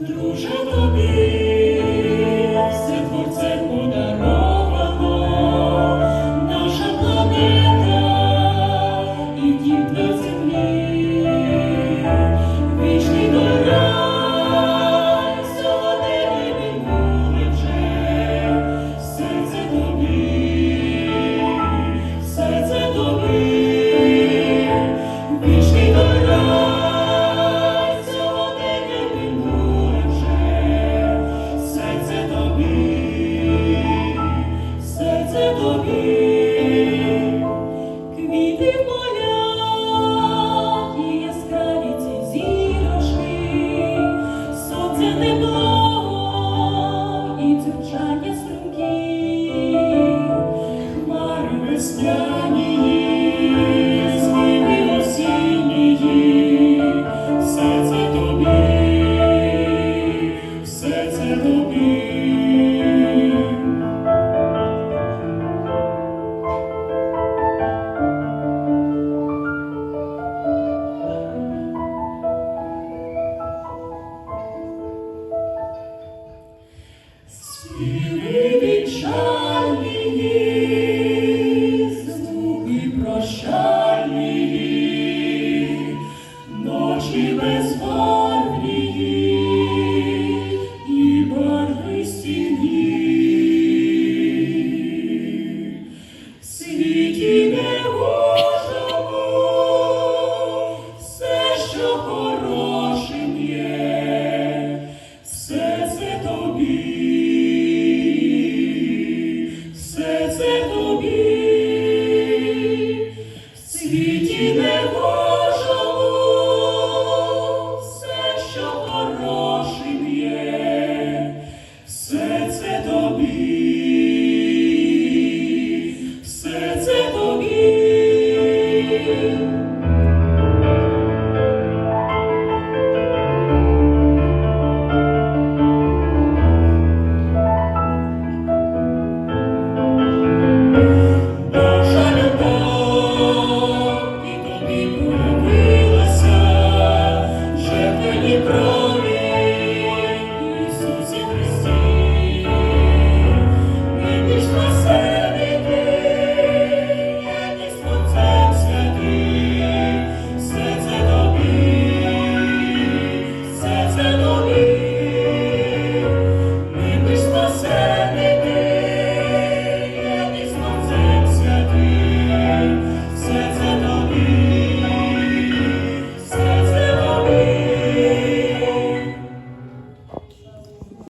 Друже тобі. Amen. Співи вічальні, прощальні, ночі безварні і барвисті дні. Світі не можемо все, що хорошим все це тобі.